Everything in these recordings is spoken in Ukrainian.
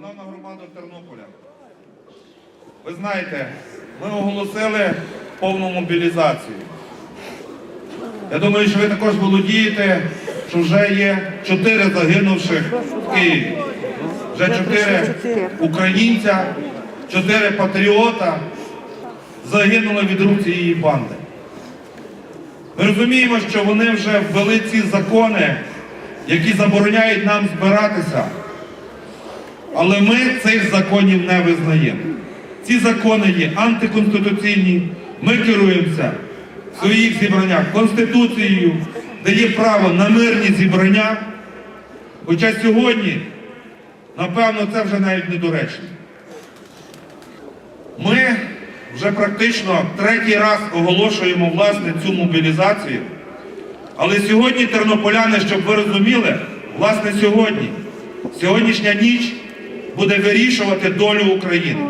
Шановна громада Тернополя, ви знаєте, ми оголосили повну мобілізацію. Я думаю, що ви також володієте, що вже є чотири загинувших в Києві. Вже чотири українця, чотири патріота загинули від рук цієї банди. Ми розуміємо, що вони вже ввели ці закони, які забороняють нам збиратися. Але ми цих законів не визнаємо. Ці закони є антиконституційні. Ми керуємося в своїх зібраннях Конституцією, де є право на мирні зібрання. Хоча сьогодні, напевно, це вже навіть недоречно. Ми вже практично третій раз оголошуємо власне цю мобілізацію. Але сьогодні тернополяни, щоб ви розуміли, власне сьогодні, сьогоднішня ніч буде вирішувати долю України.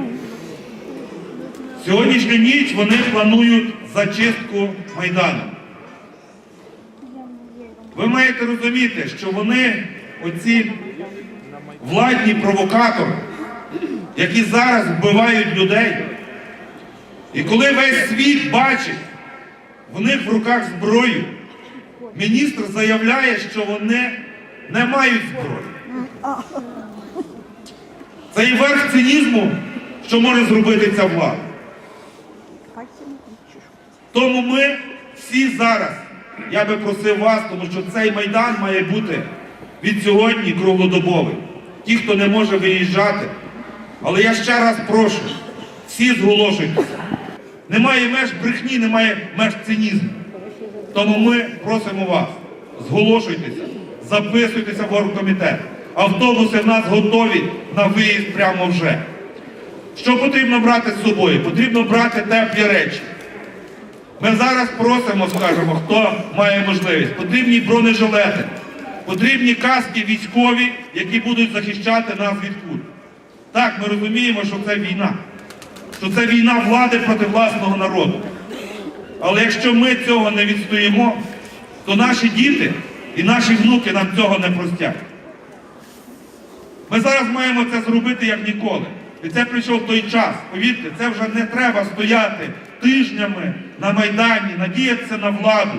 Сьогоднішню ніч вони планують зачистку Майдану. Ви маєте розуміти, що вони, оці владні провокатори, які зараз вбивають людей, і коли весь світ бачить в них в руках зброю, міністр заявляє, що вони не мають зброї. Це і верх цинізму, що може зробити ця влада. Тому ми всі зараз, я би просив вас, тому що цей майдан має бути від сьогодні круглодобовий. Ті, хто не може виїжджати. Але я ще раз прошу, всі зголошуйтеся. Немає меж брехні, немає меж цинізму. Тому ми просимо вас, зголошуйтеся, записуйтеся в оргкомітет. Автобуси в нас готові на виїзд прямо вже. Що потрібно брати з собою? Потрібно брати теплі речі. Ми зараз просимо, скажемо, хто має можливість. Потрібні бронежилети, потрібні каски військові, які будуть захищати нас від куль. Так, ми розуміємо, що це війна, що це війна влади проти власного народу. Але якщо ми цього не відстоїмо, то наші діти і наші внуки нам цього не простять. Ми зараз маємо це зробити як ніколи. І це прийшов той час. Повірте, це вже не треба стояти тижнями на Майдані, надіятися на владу.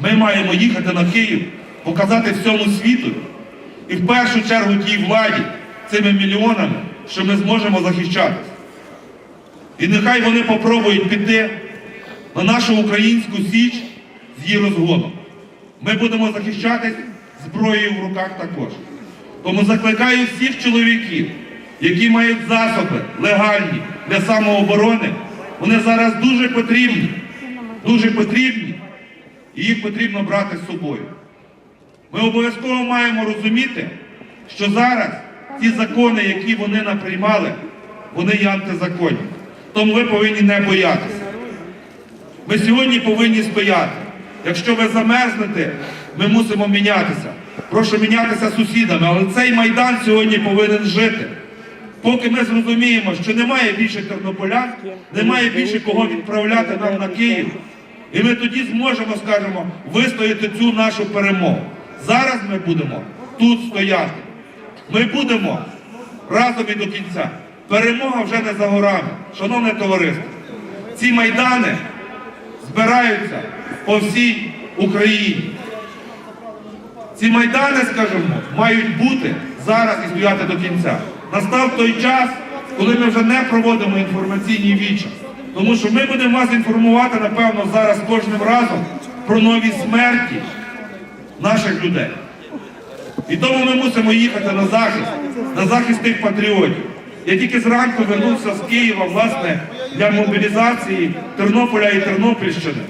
Ми маємо їхати на Київ, показати всьому світу і в першу чергу тій владі цими мільйонами, що ми зможемо захищатися. І нехай вони попробують піти на нашу українську січ з її розгоном. Ми будемо захищатись зброєю в руках також. Тому закликаю всіх чоловіків, які мають засоби легальні для самооборони, вони зараз дуже потрібні, дуже потрібні, і їх потрібно брати з собою. Ми обов'язково маємо розуміти, що зараз ті закони, які вони наприймали, вони є антизаконні. Тому ви повинні не боятися. Ми сьогодні повинні стояти. Якщо ви замерзнете, ми мусимо мінятися. Прошу мінятися сусідами, але цей майдан сьогодні повинен жити. Поки ми зрозуміємо, що немає більше тернополян, немає більше кого відправляти нам на Київ. І ми тоді зможемо, скажімо, вистояти цю нашу перемогу. Зараз ми будемо тут стояти. Ми будемо разом і до кінця. Перемога вже не за горами. Шановне товариство, ці майдани збираються по всій Україні. Ці майдани, скажімо, мають бути зараз і стояти до кінця. Настав той час, коли ми вже не проводимо інформаційні вічі. Тому що ми будемо вас інформувати, напевно, зараз кожним разом про нові смерті наших людей. І тому ми мусимо їхати на захист, на захист тих патріотів. Я тільки зранку вернувся з Києва, власне, для мобілізації Тернополя і Тернопільщини.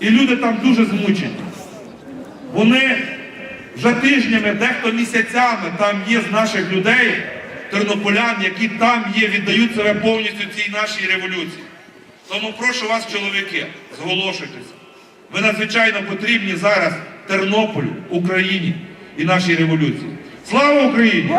І люди там дуже змучені. Вони вже тижнями, дехто місяцями там є з наших людей, тернополян, які там є, віддають себе повністю цій нашій революції. Тому прошу вас, чоловіки, зголошуйтеся. Ви надзвичайно потрібні зараз Тернополю, Україні і нашій революції. Слава Україні!